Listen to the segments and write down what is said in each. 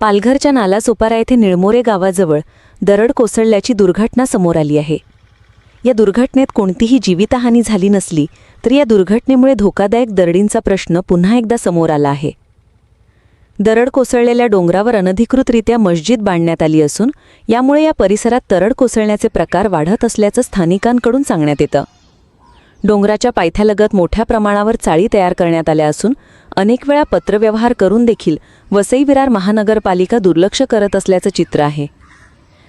पालघरच्या नालासोपारा येथे निळमोरे गावाजवळ दरड कोसळल्याची दुर्घटना समोर आली आहे. या दुर्घटनेत कोणतीही जीवितहानी झाली नसली तरी या दुर्घटनेमुळे धोकादायक दरडींचा प्रश्न पुन्हा एकदा समोर आला आहे. दरड कोसळलेल्या डोंगरावर अनधिकृतरित्या मस्जिद बांधण्यात आली असून यामुळे या परिसरात दरड कोसळण्याचे प्रकार वाढत असल्याचं स्थानिकांकडून सांगण्यात येतं. डोंगराच्या पायथ्यालगत मोठ्या प्रमाणावर चाळी तयार करण्यात आल्या असून अनेक वेळा पत्रव्यवहार करून देखील वसई विरार महानगरपालिका दुर्लक्ष करत असल्याचं चित्र आहे.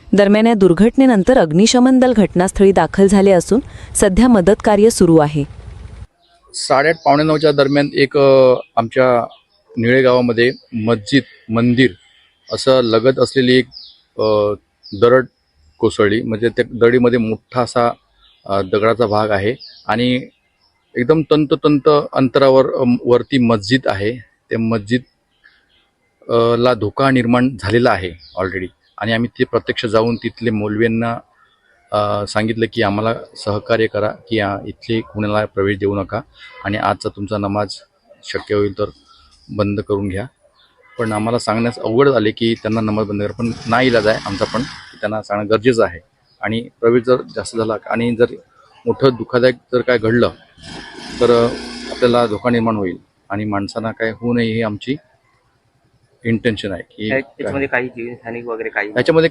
दरम्यान या दुर्घटनेनंतर अग्निशमन दल घटनास्थळी दाखल झाले असून सध्या मदत कार्य सुरू आहे. साडेआठ पावणे नऊच्या दरम्यान एक आमच्या निळे गावामध्ये मस्जिद मंदिर असं लगत असलेली एक दरड कोसळली. म्हणजे त्या दरडीमध्ये मोठा असा दगडाचा भाग आहे आणि एकदम तंततंत अंतरावर वरती मस्जिद आहे. ते मस्जिद ला धोका निर्माण झालेला आहे ऑलरेडी आणि आम्ही ते प्रत्यक्ष जाऊन तिथले मौलव्यांना सांगितलं की आम्हाला सहकार्य करा की इथले कुणाला प्रवेश देऊ नका. आणि आजचा तुमचा नमाज शक्य होईल तर बंद करून घ्या. पण आम्हाला सांगण्यास अवघड झाले की त्यांना नमाज बंद करा. पण नाही इलाज आहे आमचा पण. त्यांना सांगणं गरजेचं आहे. आणि प्रवेश जर जास्त झाला आणि जर मोठं दुःखदायक जर काय घडलं तर आपल्याला धोका निर्माण होईल आणि माणसांना काय होऊ नये ही आमची इंटेन्शन आहे की काही वगैरे काही याच्यामध्ये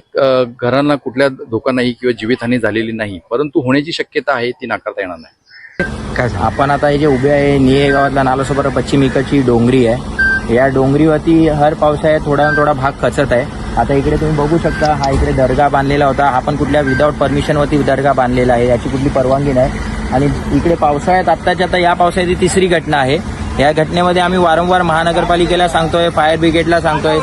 घरांना कुठल्या धोका नाही किंवा जीवितहानी झालेली नाही परंतु होण्याची शक्यता आहे ती नाकारता येणार नाही. काय आपण आता हे जे उभे आहे निये गावातला नालासोबत पश्चिम इकडची डोंगरी आहे. या डोंगरीवरती हर पावसाळ्यात थोडा ना थोडा भाग खचत आहे. आता इकडे तुम्ही बघू शकता हा इकडे दर्गा बांधलेला होता. आपण कुठल्या विदाऊट परमिशनवरती दर्गा बांधलेला आहे याची कुठली परवानगी नाही. आणि इकडे पावसाळ्यात आत्ताच्या आता या पावसाळ्याची तिसरी घटना आहे. या घटनेमध्ये आम्ही वारंवार महानगरपालिकेला सांगतोय फायर ब्रिगेडला सांगतोय.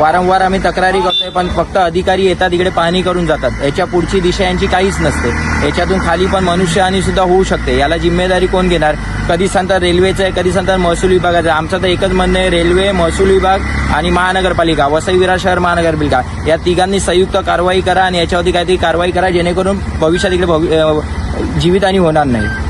वारंवार आम्ही तक्रारी करतोय पण फक्त अधिकारी येतात इकडे पाहणी करून जातात. याच्या पुढची दिशा यांची काहीच नसते. याच्यातून खाली पण मनुष्यहानी सुद्धा होऊ शकते. याला जिम्मेदारी कोण घेणार? कधी सांगतात रेल्वेचं आहे कधी सांगतात महसूल विभागाचं आहे. आमचं तर एकच म्हणणं आहे रेल्वे महसूल विभाग आणि महानगरपालिका. वसई विरार शहर महानगरपालिका. या तिघांनी संयुक्त कारवाई करा आणि याच्यावरती काहीतरी कारवाई करा जेणेकरून भविष्यात इकडे भवि- जीवितहानी होणार नाही.